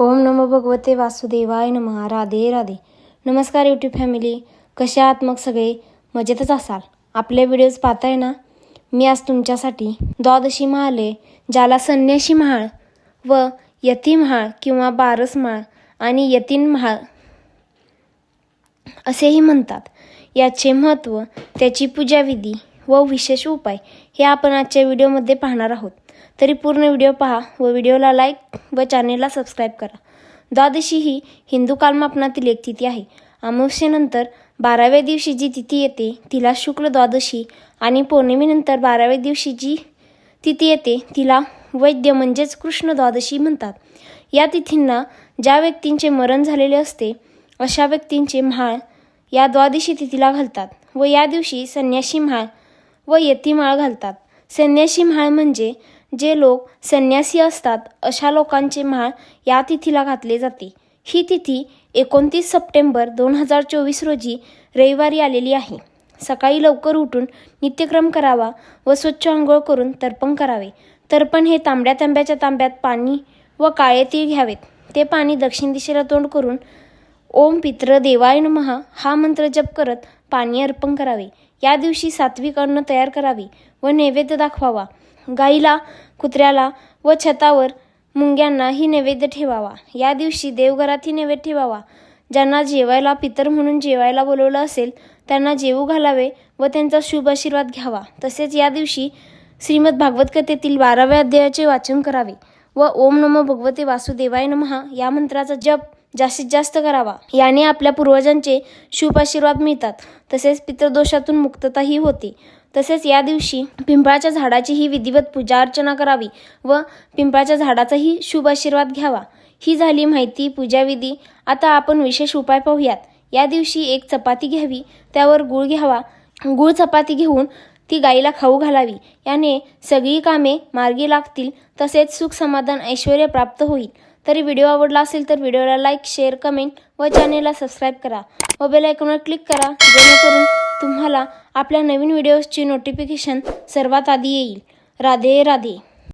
ओम नमो भगवते वासुदेवाय नमः. राधे राधे. नमस्कार यूट्यूब फॅमिली कशा आहात मग सगळे? मजेतच असाल? आपले व्हिडिओज पाहताय ना? मी आज तुमच्यासाठी द्वादशी महाले ज्याला संन्याशी महाळ व यती महाळ किंवा बारस माळ आणि यतीन महाळ असेही म्हणतात. याचे महत्त्व त्याची पूजाविधी व विशेष उपाय हे आपण आजच्या व्हिडिओमध्ये पाहणार आहोत. तरी पूर्ण व्हिडिओ पहा व व्हिडिओला लाईक व चॅनेलला सबस्क्राईब करा. द्वादशी ही हिंदू कालमापनातील एक तिथी आहे. अमावस्येनंतर बाराव्या दिवशी जी तिथी येते तिला शुक्ल द्वादशी आणि पौर्णिमेनंतर बाराव्या दिवशी जी तिथी येते तिला वैद्य म्हणजेच कृष्ण द्वादशी म्हणतात. या तिथींना ज्या व्यक्तींचे मरण झालेले असते अशा व्यक्तींचे म्हाळ या द्वादशी तिथीला घालतात व या दिवशी संन्याशी म्हाळ व यतीमाळ घालतात. संन्याशी म्हाळ म्हणजे जे लोक संन्यासी असतात अशा लोकांचे म्हाळ या तिथीला घातले जाते. ही तिथी एकोणतीस सप्टेंबर दोन हजार चोवीस रोजी रविवारी आलेली आहे. सकाळी लवकर उठून नित्यक्रम करावा व स्वच्छ आंघोळ करून तर्पण करावे. तर्पण हे तांब्या तांब्याच्या तांब्यात पाणी व काळे तीळ घ्यावेत. ते पाणी दक्षिण दिशेला तोंड करून ओम पित्र देवाय महा हा मंत्र जप करत पाणी अर्पण करावे. या दिवशी सात्विक अन्न तयार करावी व नैवेद्य दाखवावा. गाईला कुत्र्याला व छतावर मुंग्यांना ही नैवेद्य ठेवावा. या दिवशी देवघरातही नैवेद्य ठेवावा. ज्यांना जेवायला पितर म्हणून जेवायला बोलवलं असेल त्यांना जेवू घालावे व त्यांचा शुभ आशीर्वाद घ्यावा. तसेच या दिवशी श्रीमद भागवत कथेतील बाराव्या अध्यायाचे वाचन करावे व ओम नमो भगवते वासुदेवाय नमः या मंत्राचा जप जास्तीत जास्त करावा. याने आपल्या पूर्वजांचे शुभ आशीर्वाद मिळतात. तसेच पितृदोषातून मुक्तताही होते. तसेच या दिवशी पिंपळाच्या झाडाची ही विधिवत पूजा अर्चना करावी व पिंपळाच्या झाडाचाही शुभ आशीर्वाद घ्यावा. ही झाली माहिती पूजाविधी आता आपण विशेष उपाय पाहूयात. या दिवशी एक चपाती घ्यावी. त्यावर गुळ घ्यावा. गुळ चपाती घेऊन ती गाईला खाऊ घालावी. याने सगळी कामे मार्गी लागतील. तसेच सुख समाधान ऐश्वर प्राप्त होईल. तरी व्हिडिओ आवडला असेल तर व्हिडिओला लाईक शेअर कमेंट व चॅनेलला सबस्क्राईब करा व बेल आयकॉनवर क्लिक करा जेणेकरून तुम्हाला आपल्या नवीन व्हिडिओजची नोटिफिकेशन सर्वात आधी येईल. राधे राधे.